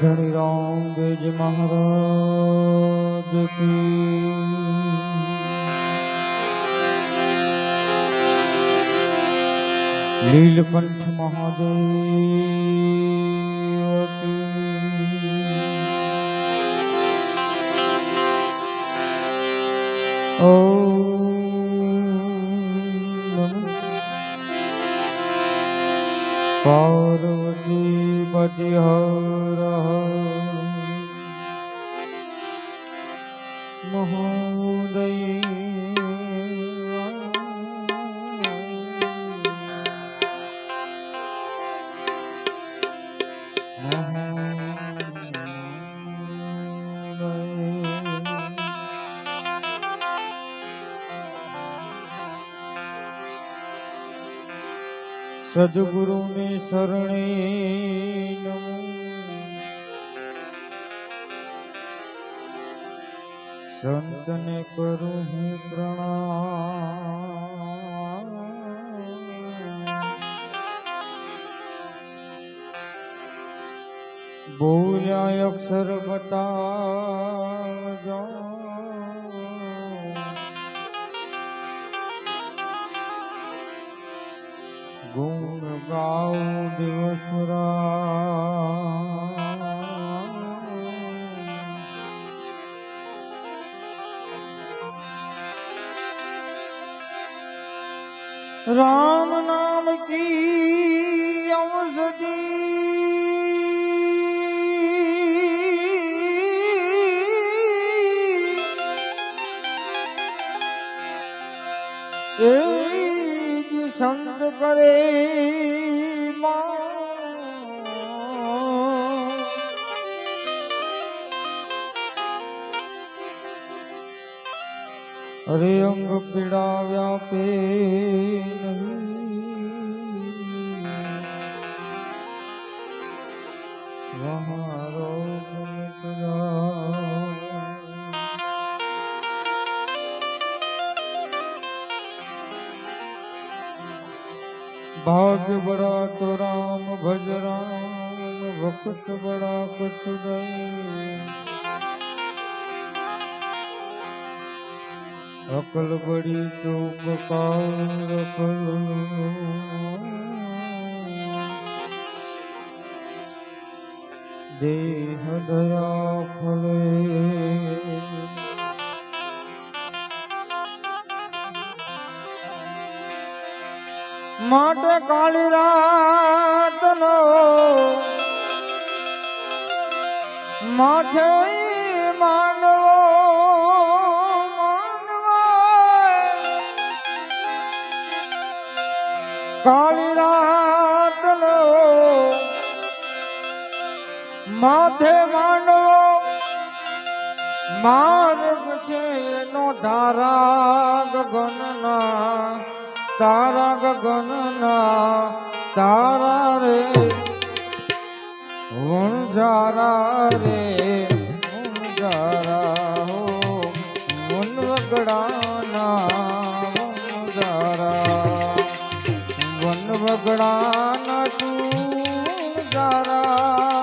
ધણી રામ બેજ મહારાજ કી. લીલકંઠ મહાદેવ ઓમ પાર્વતી પતિ હર સદગુરુની શરણે સંતને કરું હું પ્રણામ બોલ્યા અક્ષર બતાવજો ગુણ ગાઉ દિવસ રામ નામ કી ઔષધિ. સંત કરે અરે અંગ પીડા વ્યાપે મહારો ભાગ્ય બડા તો રામ, ભજ રામ, વખત બડા કછ ગઈ અકલ બળી તો ઉપકાર કરો દેહ દયા ફલે માટે કાળી રાત નો માથે માનવો કાળી રાત નો માથે માનવો માર્ગ છે નો ધારા ગગનના તારા ગગનના તારા રે. વણઝારા રે. વણઝારા હો. વનવગડાના. વનવગડાના તું જારા.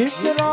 વિતરા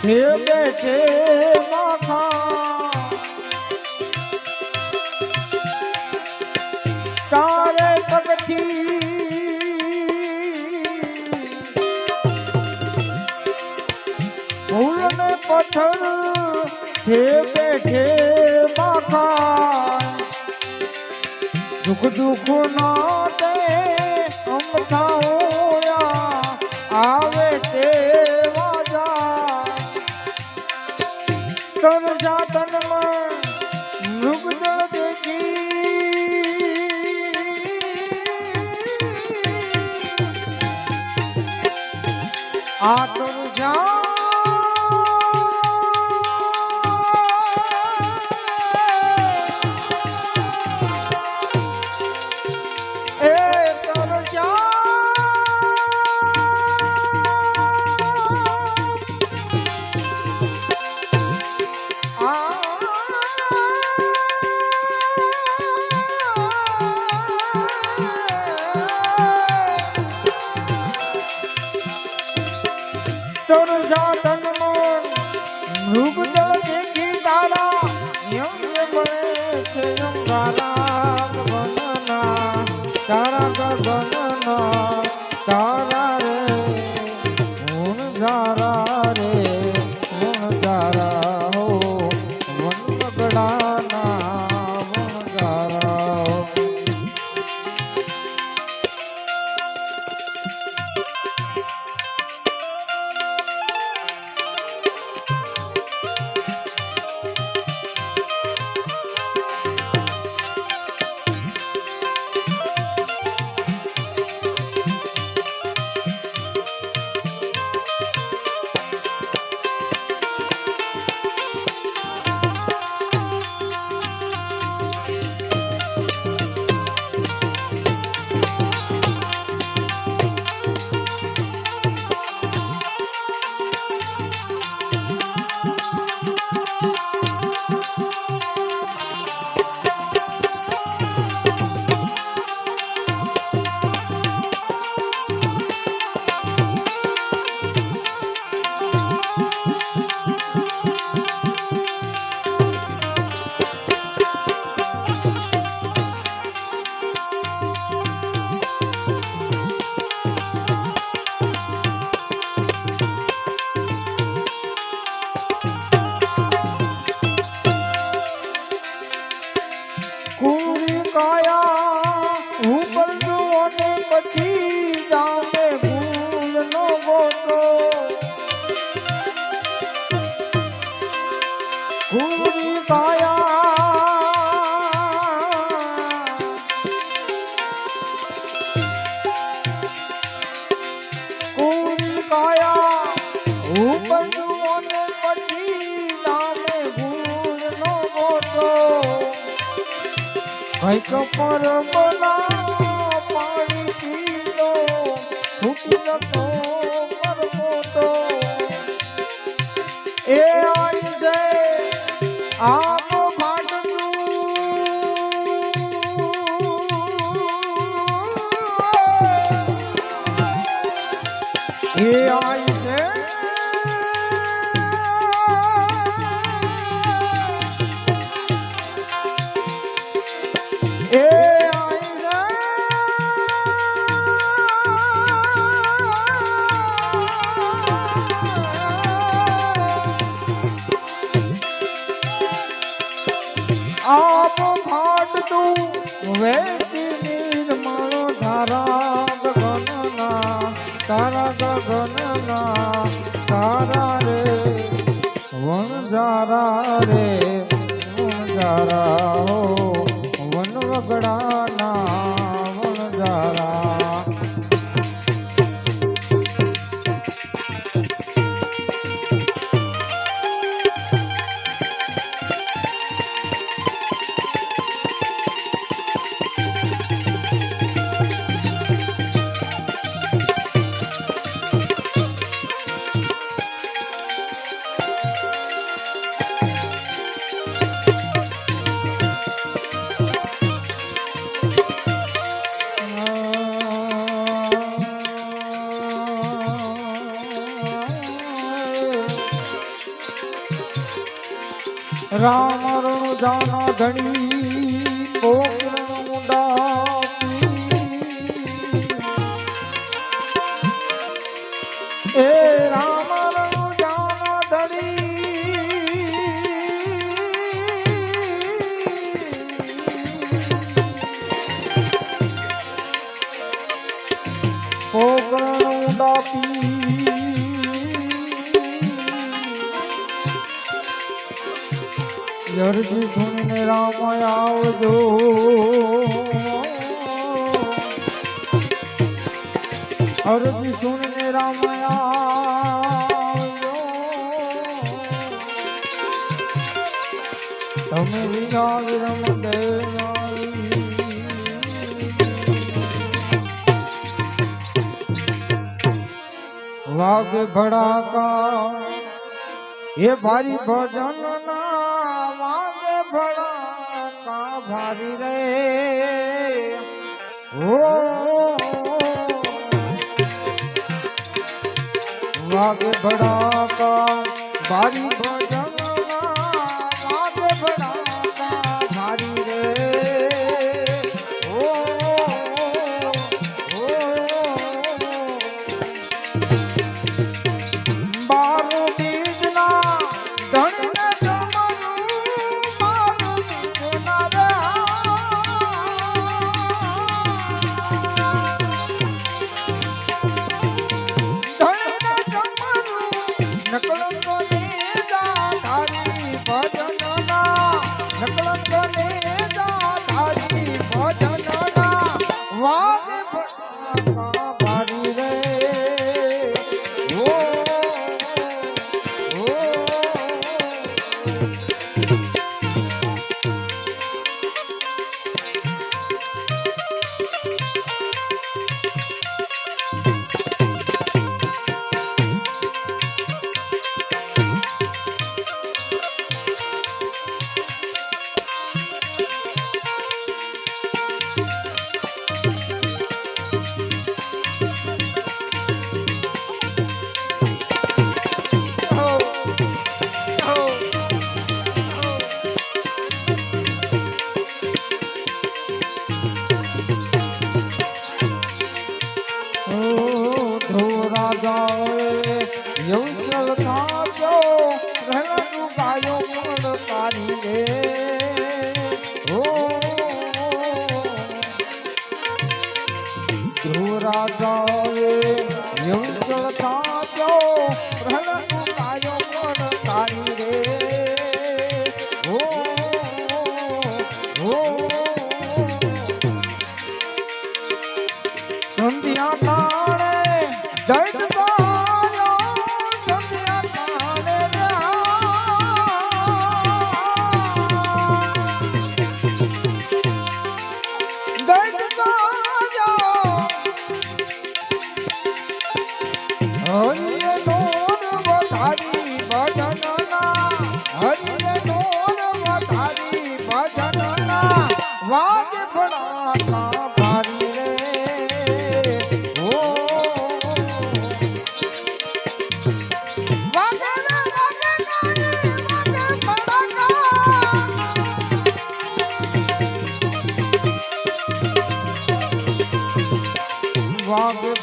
છે તારે પગથી ભૂલ ને પથ્થર છે બેઠે માખા સુખ દુઃખ ના આત Jayam ભૈસો પર બોલા પાણી પીલો ભૂખી જતો પરમો તો એ આઈ જાય આ Yeah. વેચી નિર્મળ ધારા ગગનના તારા ગગનના તારા રે વણજારા રે વણજારા હો વન જાનો ધણી પોકરણ મુંડા એ રામ જાનો ધણી. પોકરણ મુંડા યરજી સુણીને રામ આવજો. અરજી સુણીને રામ આવજો. તમે વિના વિરમ વાગે ભડાકા, એ ભારી ભજન ભારી રે. હો વાગે ભડાકા ભારી ભજન ¡Coco!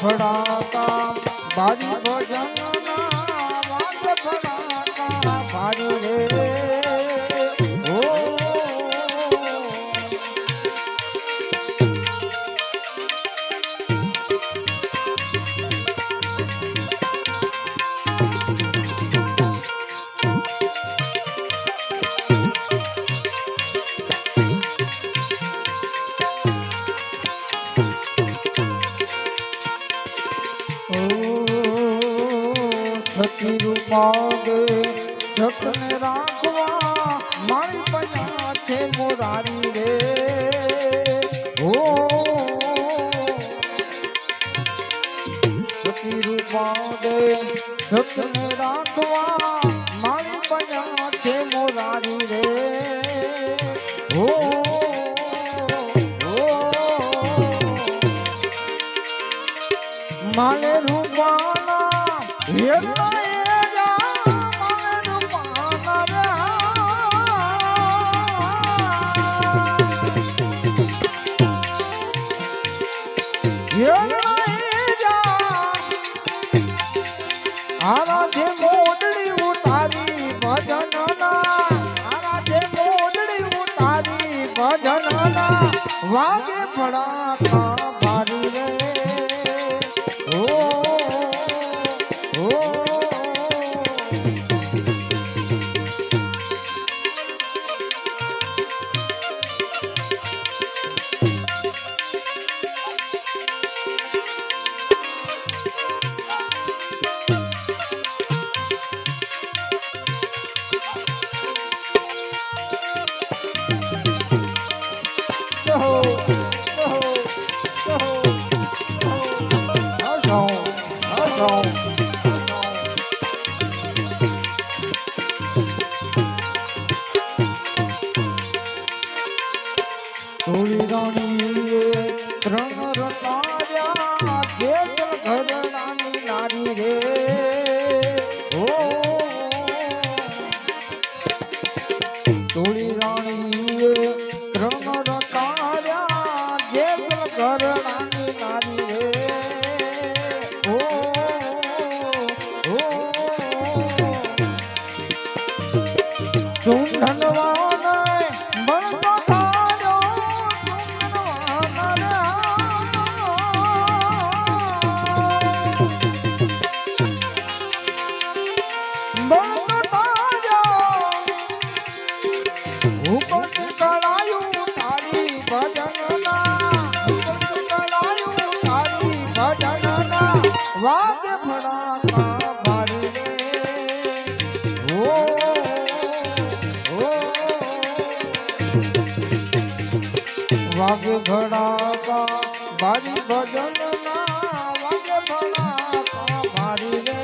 ભડાકા બારી સખી રૂપાગે સપન રાખવા મારી પૈસા છે મોરારી રે. ઓ સખી રૂપાગે સપન રાખવા માલે રૂપાલા હે આરાધે મોદડી ઉતારી ભજનના. આરાધે મોદડી ઉતારી ભજનના. વાહ ભલાકા મારી ભજન ના વાગે ભલાકા મારી રે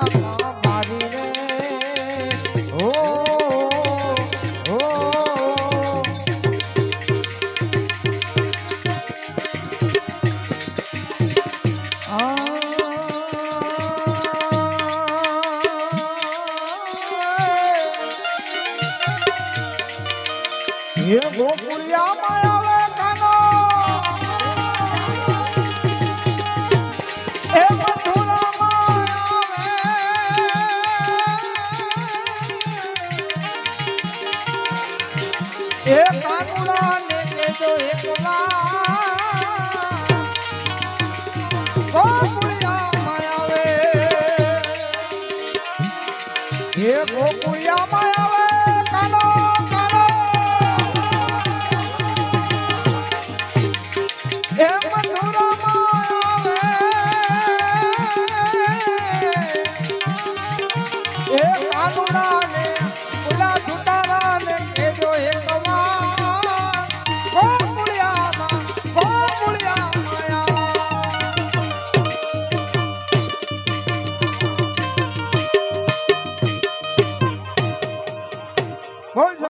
ba ba હે ગોકુળ